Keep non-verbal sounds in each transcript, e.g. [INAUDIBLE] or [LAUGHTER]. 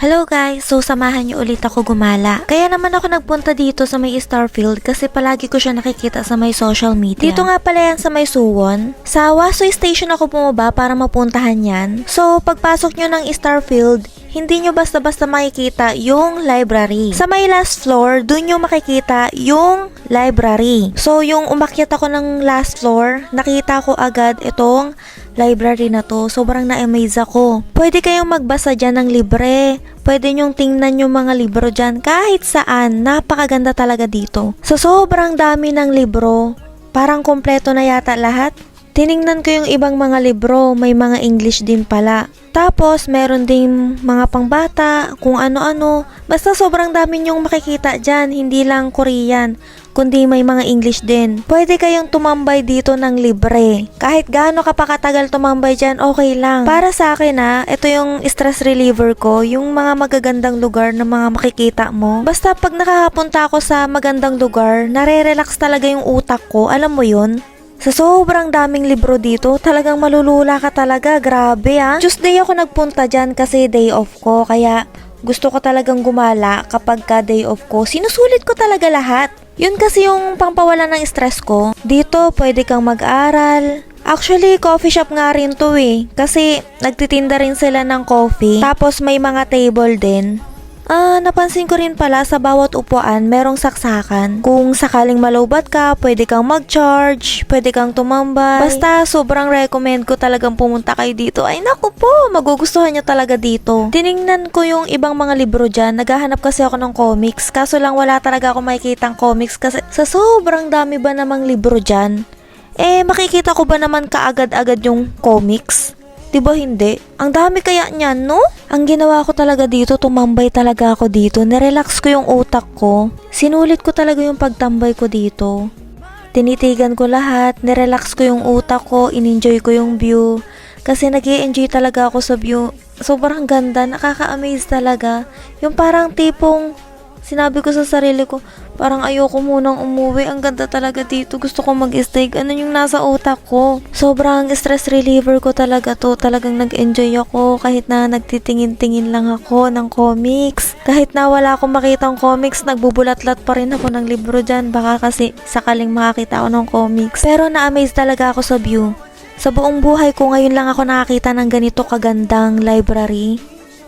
Hello guys! So samahan niyo ulit ako gumala. Kaya naman ako nagpunta dito sa may Starfield kasi palagi ko siya nakikita sa may social media. Dito nga pala yan sa may Suwon. Sa Waso Station ako bumaba para mapuntahan yan. So pagpasok nyo ng Starfield, hindi nyo basta-basta makikita yung library. Sa may last floor, dun nyo makikita yung library. So yung umakyat ako ng last floor, nakita ko agad itong library na to. Sobrang na-amaze ako. Pwede kayong magbasa dyan ng libre. Pwede nyong tingnan yung mga libro dyan kahit saan. Napakaganda talaga dito. So sobrang dami ng libro. Parang kompleto na yata lahat. Tiningnan ko yung ibang mga libro, may mga English din pala. Tapos, meron ding mga pangbata, kung ano-ano. Basta sobrang dami nyong makikita dyan, hindi lang Korean, kundi may mga English din. Pwede kayong tumambay dito ng libre. Kahit gaano ka pa katagal tumambay dyan, okay lang. Para sa akin ha, ito yung stress reliever ko, yung mga magagandang lugar na mga makikita mo. Basta pag nakakapunta ako sa magandang lugar, nare-relax talaga yung utak ko, alam mo yun? Sa sobrang daming libro dito, talagang malulula ka talaga. Grabe ah. Tuesday ako nagpunta dyan kasi day off ko. Kaya gusto ko talagang gumala kapag ka day off ko. Sinusulit ko talaga lahat. Yun kasi yung pangpawala ng stress ko. Dito, pwede kang mag-aral. Actually, coffee shop nga rin to eh. Kasi nagtitinda rin sila ng coffee. Tapos may mga table din. Ah, napansin ko rin pala sa bawat upuan merong saksakan. Kung sakaling malowbat ka, pwede kang mag-charge, pwede kang tumambay. Basta sobrang recommend ko talagang pumunta kayo dito. Ay naku po, magugustuhan nyo talaga dito. Tiningnan ko yung ibang mga libro dyan. Naghahanap kasi ako ng comics. Kaso lang wala talaga ako makikitang comics kasi sa sobrang dami ba namang libro dyan. Eh, makikita ko ba naman kaagad-agad yung comics? 'Di ba hindi? Ang dami kaya niyan, no? Ang ginawa ko talaga dito, tumambay talaga ako dito. Nirelax ko yung utak ko. Sinulit ko talaga yung pagtambay ko dito. Tinitigan ko lahat, nirelax ko yung utak ko, in-enjoy ko yung view. Kasi nag enjoy talaga ako sa view. Sobrang ganda, nakaka-amaze talaga. Yung parang tipong sinabi ko sa sarili ko, parang ayoko munang umuwi. Ang ganda talaga dito. Gusto ko mag-stay. Ano yung nasa utak ko? Sobrang stress reliever ko talaga to. Talagang nag-enjoy ako kahit na nagtitingin-tingin lang ako ng comics. Kahit na wala akong makitang comics, nagbubulat-lat pa rin ako ng libro dyan. Baka kasi sakaling makakita ako ng comics. Pero na-amaze talaga ako sa view. Sa buong buhay ko ngayon lang ako nakakita ng ganito kagandang library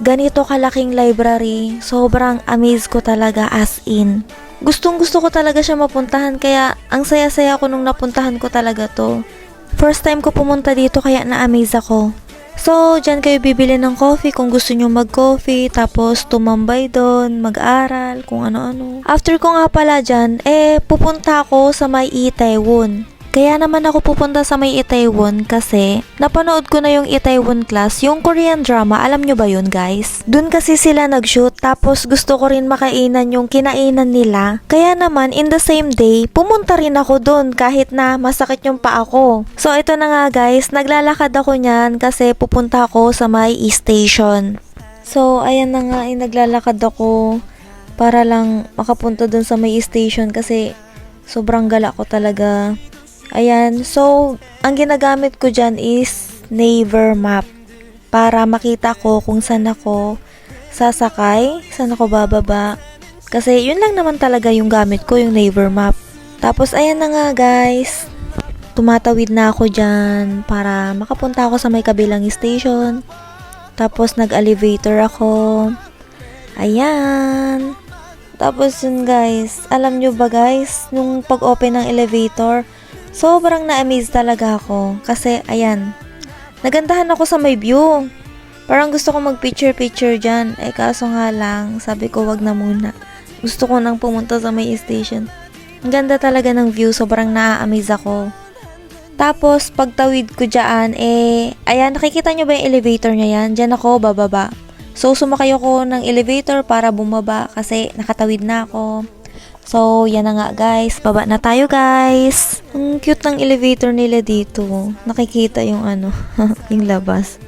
ganito kalaking library, sobrang amaze ko talaga as in. Gustong gusto ko talaga siya mapuntahan kaya ang saya-saya ko nung napuntahan ko talaga to. First time ko pumunta dito kaya na-amaze ako. So, dyan kayo bibili ng coffee kung gusto nyo mag-coffee, tapos tumambay doon, mag-aral, kung ano-ano. After ko nga pala dyan, eh, pupunta ako sa may Itaewon. Kaya naman ako pupunta sa may Itaewon kasi napanood ko na yung Itaewon class, yung Korean drama, alam nyo ba yun guys? Doon kasi sila nag-shoot tapos gusto ko rin makainan yung kinainan nila. Kaya naman in the same day, pumunta rin ako doon kahit na masakit yung paa ko. So ito na nga guys, naglalakad ako niyan kasi pupunta ako sa may station. So ayan na nga, eh, naglalakad ako para lang makapunta doon sa may station kasi sobrang gala ko talaga. Ayan, so, ang ginagamit ko dyan is Naver map para makita ko kung saan ako sasakay, saan ako bababa. Kasi yun lang naman talaga yung gamit ko, yung Naver map. Tapos, ayan na nga guys, tumatawid na ako dyan para makapunta ako sa may kabilang station. Tapos, nag-elevator ako. Ayan. Tapos yun guys, alam nyo ba guys, nung pag-open ng elevator, Sobrang na-amaze talaga ako kasi ayan, nagandahan ako sa may view. Parang gusto ko mag-picture-picture dyan. Eh kaso nga lang, sabi ko wag na muna. Gusto ko nang pumunta sa may station. Ang ganda talaga ng view, sobrang na-amaze ako. Tapos, pagtawid ko dyan, eh, ayan, nakikita nyo ba yung elevator niya yan? Dyan ako, bababa. So, sumakay ako ng elevator para bumaba kasi nakatawid na ako. So, yan na nga guys. Baba na tayo guys. Ang cute ng elevator nila dito. Nakikita yung ano, [LAUGHS] yung labas.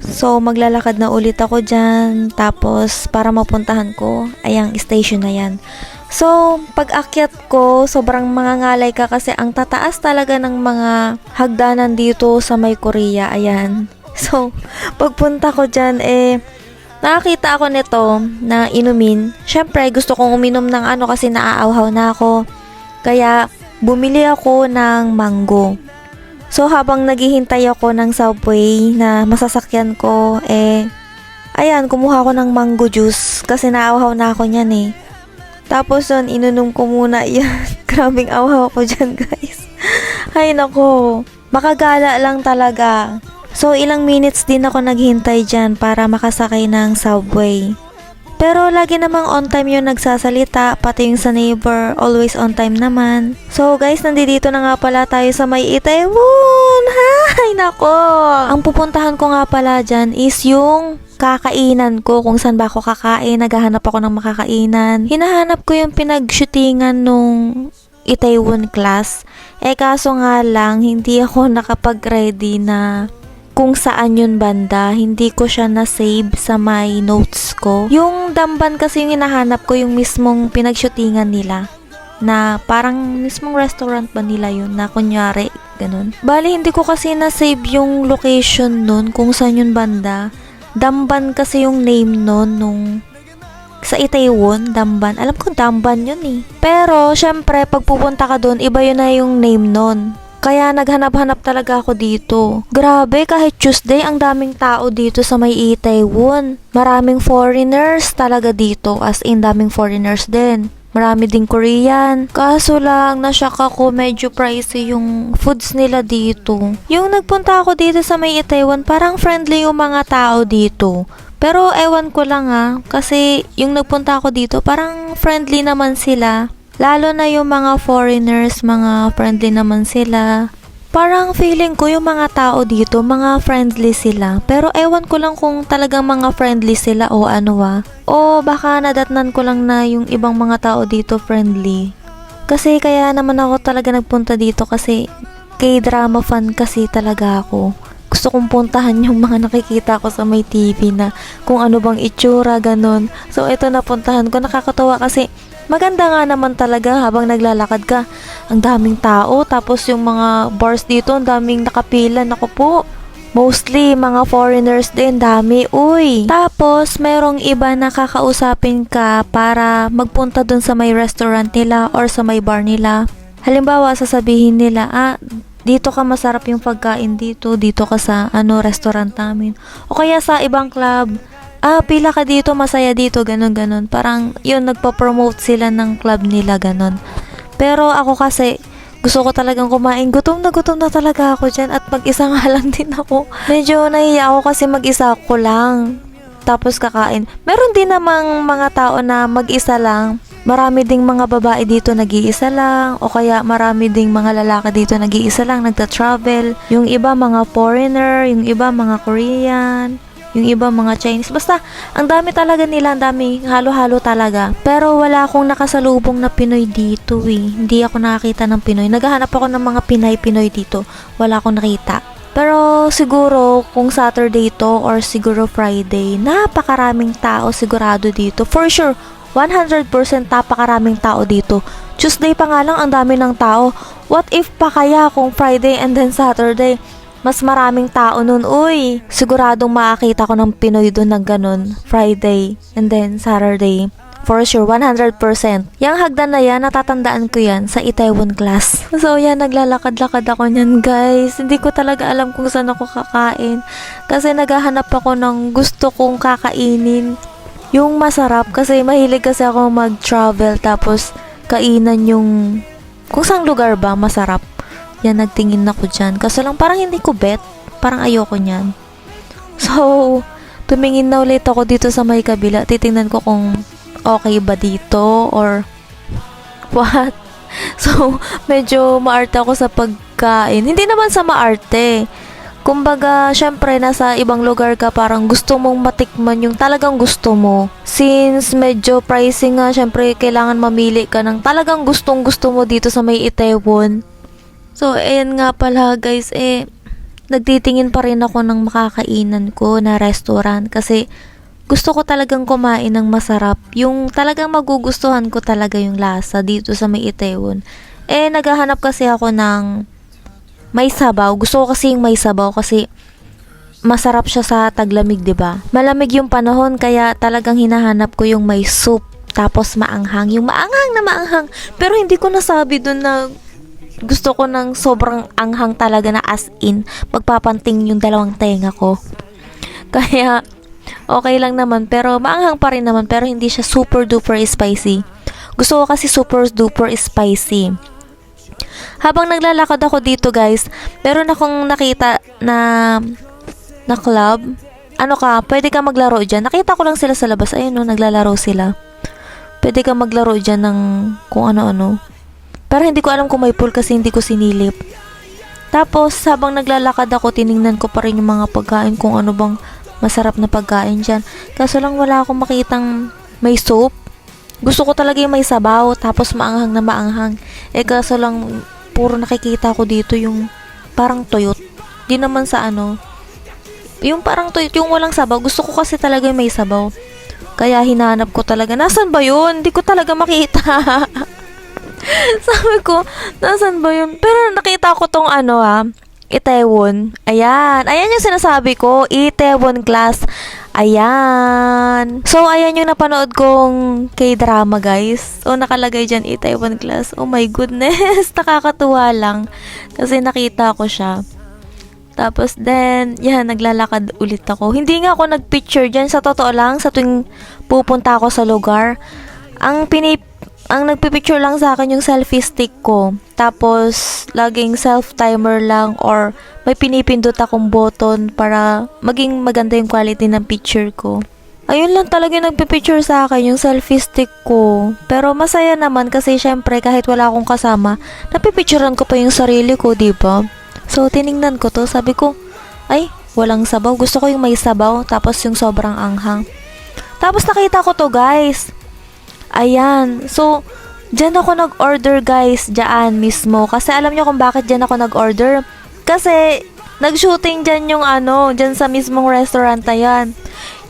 So, maglalakad na ulit ako dyan. Tapos, para mapuntahan ko, ayang station na yan. So, pag akyat ko, sobrang mangangalay ka kasi ang tataas talaga ng mga hagdanan dito sa may Korea. Ayan. [LAUGHS] So, pagpunta ko dyan, eh, Nakakita ako nito na inumin. Syempre, gusto kong uminom ng ano kasi naaawhaw na ako. Kaya, bumili ako ng mango. So, habang naghihintay ako ng subway na masasakyan ko, eh, ayan, kumuha ko ng mango juice kasi naaawhaw na ako niyan eh. Tapos yun, inunom ko muna [LAUGHS] yan. Grabing awhaw ko dyan, guys. Ay, nako. Makagala lang talaga. So, ilang minutes din ako naghintay dyan para makasakay ng subway. Pero lagi namang on time yung nagsasalita, pati yung sa neighbor, always on time naman. So guys, nandito na nga pala tayo sa may Itaewon! [LAUGHS] Hay, nako! Ang pupuntahan ko nga pala dyan is yung kakainan ko, kung saan ba ako kakain, naghahanap ako ng makakainan. Hinahanap ko yung pinag-shootingan nung Itaewon class. Eh kaso nga lang, hindi ako nakapag-ready na kung saan yun banda. Hindi ko siya na-save sa my notes ko. Yung damban kasi yung hinahanap ko, yung mismong pinag-shootingan nila. Na parang mismong restaurant ba nila yun na kunyari, ganun. Bali, hindi ko kasi na-save yung location nun kung saan yun banda. Damban kasi yung name nun nung sa Itaewon, Damban. Alam ko Damban yun eh. Pero, syempre, pag pupunta ka doon, iba yun na yung name nun. Kaya naghanap-hanap talaga ako dito. Grabe, kahit Tuesday, ang daming tao dito sa may Itaewon. Maraming foreigners talaga dito, as in daming foreigners din. Marami ding Korean. Kaso lang, nasyak ako, medyo pricey yung foods nila dito. Yung nagpunta ako dito sa may Itaewon, parang friendly yung mga tao dito. Pero ewan ko lang ah, kasi yung nagpunta ako dito, parang friendly naman sila. Lalo na yung mga foreigners, mga friendly naman sila. Parang feeling ko yung mga tao dito, mga friendly sila. Pero ewan ko lang kung talagang mga friendly sila o ano ah. O baka nadatnan ko lang na yung ibang mga tao dito friendly. Kasi kaya naman ako talaga nagpunta dito kasi K-drama fan kasi talaga ako. Gusto kong puntahan yung mga nakikita ko sa may TV na kung ano bang itsura, ganun. So, ito napuntahan ko. Nakakatawa kasi maganda nga naman talaga habang naglalakad ka. Ang daming tao, tapos yung mga bars dito, ang daming nakapila. Naku po, mostly mga foreigners din, dami. Uy! Tapos, merong iba na kakausapin ka para magpunta dun sa may restaurant nila or sa may bar nila. Halimbawa, sasabihin nila, ah, dito ka masarap yung pagkain dito, dito ka sa ano restaurant namin. O kaya sa ibang club, ah, pila ka dito, masaya dito, ganun, ganun. Parang yun, nagpa-promote sila ng club nila, ganun. Pero ako kasi, gusto ko talagang kumain. Gutom na gutom na talaga ako dyan at mag-isa [LAUGHS] nga lang din ako. Medyo nahiya ako kasi mag-isa ko lang. Tapos kakain. Meron din namang mga tao na mag-isa lang. Marami ding mga babae dito nag-iisa lang o kaya marami ding mga lalaki dito nag-iisa lang nagta-travel. Yung iba mga foreigner, yung iba mga Korean, yung iba mga Chinese. Basta, ang dami talaga nila, ang dami, halo-halo talaga. Pero wala akong nakasalubong na Pinoy dito eh. Hindi ako nakakita ng Pinoy. Naghahanap ako ng mga Pinay-Pinoy dito. Wala akong nakita. Pero siguro kung Saturday to or siguro Friday, napakaraming tao sigurado dito. For sure, 100% napakaraming tao dito. Tuesday pa nga lang ang dami ng tao. What if pa kaya kung Friday and then Saturday? Mas maraming tao nun, uy. Siguradong makakita ko ng Pinoy doon ng ganun. Friday and then Saturday. For sure, 100%. Yang hagdan na yan, natatandaan ko yan sa Itaewon class. So yan, naglalakad-lakad ako niyan guys. Hindi ko talaga alam kung saan ako kakain. Kasi naghahanap ako ng gusto kong kakainin. Yung masarap kasi mahilig kasi ako mag-travel tapos kainan yung kung saang lugar ba masarap. Yan, nagtingin ako dyan. Kaso lang parang hindi ko bet. Parang ayoko niyan. [LAUGHS] So, tumingin na ulit ako dito sa may kabila. Titingnan ko kung okay ba dito or [LAUGHS] what. So, medyo maarte ako sa pagkain. Hindi naman sa maarte. Kumbaga, syempre, nasa ibang lugar ka, parang gusto mong matikman yung talagang gusto mo. Since medyo pricing nga, syempre, kailangan mamili ka ng talagang gustong gusto mo dito sa may Itaewon. So, ayan nga pala guys, eh, nagtitingin pa rin ako ng makakainan ko na restaurant kasi gusto ko talagang kumain ng masarap. Yung talagang magugustuhan ko talaga yung lasa dito sa may Itaewon. Eh, naghahanap kasi ako ng may sabaw. Gusto ko kasi yung may sabaw kasi masarap siya sa taglamig, 'di ba? Malamig yung panahon kaya talagang hinahanap ko yung may soup tapos maanghang, yung maanghang na maanghang. Pero hindi ko nasabi doon na gusto ko ng sobrang anghang talaga na as in magpapanting yung dalawang tenga ko. [LAUGHS] Kaya okay lang naman pero maanghang pa rin naman pero hindi siya super duper spicy. Gusto ko kasi super duper spicy. Habang naglalakad ako dito guys, meron akong nakita na na club. Ano ka, pwede ka maglaro dyan. Nakita ko lang sila sa labas. Ayun no, naglalaro sila. Pwede ka maglaro dyan ng kung ano-ano. Pero hindi ko alam kung may pool kasi hindi ko sinilip. Tapos, habang naglalakad ako, tiningnan ko pa rin yung mga pagkain kung ano bang masarap na pagkain dyan. Kaso lang wala akong makitang may soup. Gusto ko talaga yung may sabaw, tapos maanghang na maanghang. Eh kaso lang, puro nakikita ko dito yung parang tuyot. Di naman sa ano, yung parang tuyot, yung walang sabaw. Gusto ko kasi talaga yung may sabaw. Kaya hinanap ko talaga, nasan ba yun? Hindi ko talaga makita. [LAUGHS] [LAUGHS] Sabi ko, nasan ba yun? Pero nakita ko tong ano ah, Itaewon. Ayan. Ayan yung sinasabi ko. Itaewon class. Ayan. So, ayan yung napanood kong K-drama, guys. So, nakalagay dyan Itaewon class. Oh my goodness. [LAUGHS] Nakakatuwa lang. Kasi nakita ko siya. Tapos, then, yan, naglalakad ulit ako. Hindi nga ako nagpicture dyan. Sa totoo lang, sa tuwing pupunta ako sa lugar, ang pinip ang nagpipicture lang sa akin yung selfie stick ko. Tapos, laging self-timer lang or may pinipindot akong button para maging maganda yung quality ng picture ko. Ayun lang talaga yung nagpipicture sa akin, yung selfie stick ko. Pero masaya naman kasi syempre kahit wala akong kasama, napipicturean ko pa yung sarili ko, di ba? So, tiningnan ko to, sabi ko, ay, walang sabaw. Gusto ko yung may sabaw, tapos yung sobrang anghang. Tapos nakita ko to, guys. Ayan. So, dyan ako nag-order guys, dyan mismo. Kasi alam nyo kung bakit dyan ako nag-order? Kasi, nag-shooting dyan yung ano, dyan sa mismong restaurant na yan.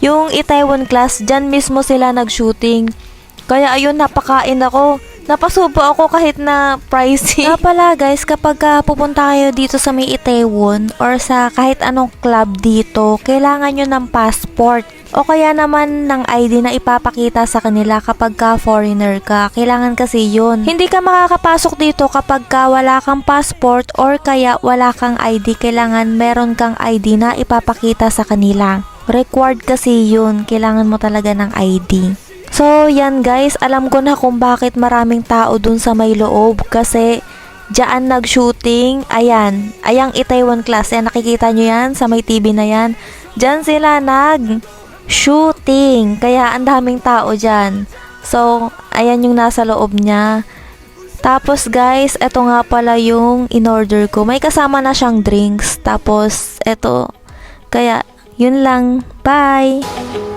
Yung Itaewon class, dyan mismo sila nag-shooting. Kaya ayun, napakain ako. Napasubo ako kahit na pricey. Nga pala guys, kapag ka pupunta kayo dito sa may Itaewon or sa kahit anong club dito, kailangan nyo ng passport. O kaya naman ng ID na ipapakita sa kanila kapag ka foreigner ka. Kailangan kasi yun. Hindi ka makakapasok dito kapag ka wala kang passport or kaya wala kang ID. Kailangan meron kang ID na ipapakita sa kanila. Required kasi yun. Kailangan mo talaga ng ID. So, yan guys. Alam ko na kung bakit maraming tao dun sa may loob. Kasi, Diyan nag-shooting. Ayan. Ayang Itaewon class. Yan, nakikita nyo yan sa may TV na yan. Diyan sila nag shooting. Kaya ang daming tao dyan. So, ayan yung nasa loob niya. Tapos guys, eto nga pala yung in-order ko. May kasama na siyang drinks. Tapos, eto. Kaya, yun lang. Bye!